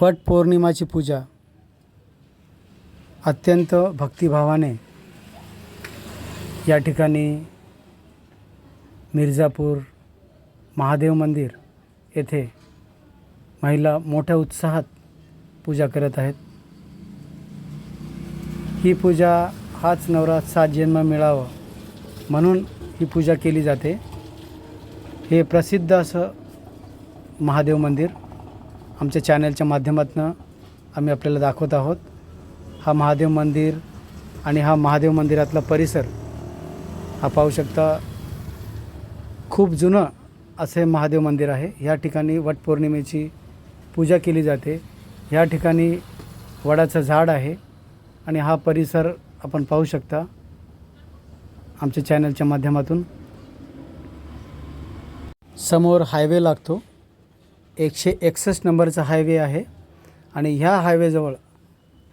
वट पौर्णिमाची पूजा. अत्यंत भक्तिभावाने या ठिकाणी मिर्झापूर महादेव मंदिर येथे महिला मोठ्या उत्साहात पूजा करत आहेत. ही पूजा हाच नवरा सात जन्म मिळावं म्हणून ही पूजा केली जाते. हे प्रसिद्ध असं महादेव मंदिर आमच्या चॅनलच्या माध्यमातून आम्ही आपल्याला दाखवत आहोत. हा महादेव मंदिर आणि हा महादेव मंदिरातला परिसर हा पाहू शकता. खूप जुनं असे महादेव मंदिर आहे. या ठिकाणी वटपौर्णिमेची पूजा केली जाते. या ठिकाणी वडाचं झाड आहे आणि हा परिसर आपण पाहू शकता आमच्या चॅनलच्या माध्यमातून. समोर हायवे लागतो. एकशे एकसष्ट नंबरचा हायवे आहे आणि ह्या हायवेजवळ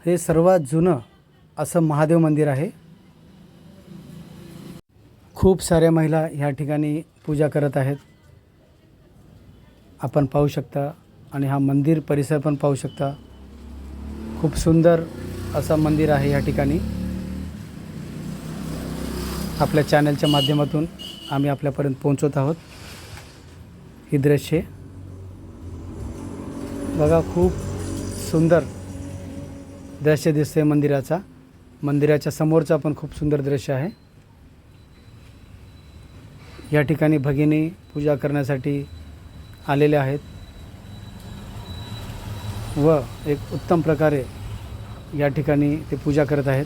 हे सर्वात जुनं असं महादेव मंदिर आहे. खूप साऱ्या महिला ह्या ठिकाणी पूजा करत आहेत. आपण पाहू शकता आणि हा मंदिर परिसर पण पाहू शकता. खूप सुंदर असं मंदिर आहे या ठिकाणी. आपल्या चॅनलच्या माध्यमातून आम्ही आपल्यापर्यंत पोहोचवत आहोत. ही दृश्ये बघा खूप सुंदर दृश्य दिसते मंदिराचा. मंदिराच्या समोरचा पण खूप सुंदर दृश्य आहे. या ठिकाणी भगिनी पूजा करण्यासाठी आलेल्या आहेत. व एक उत्तम प्रकारे या ठिकाणी ते पूजा करत आहेत.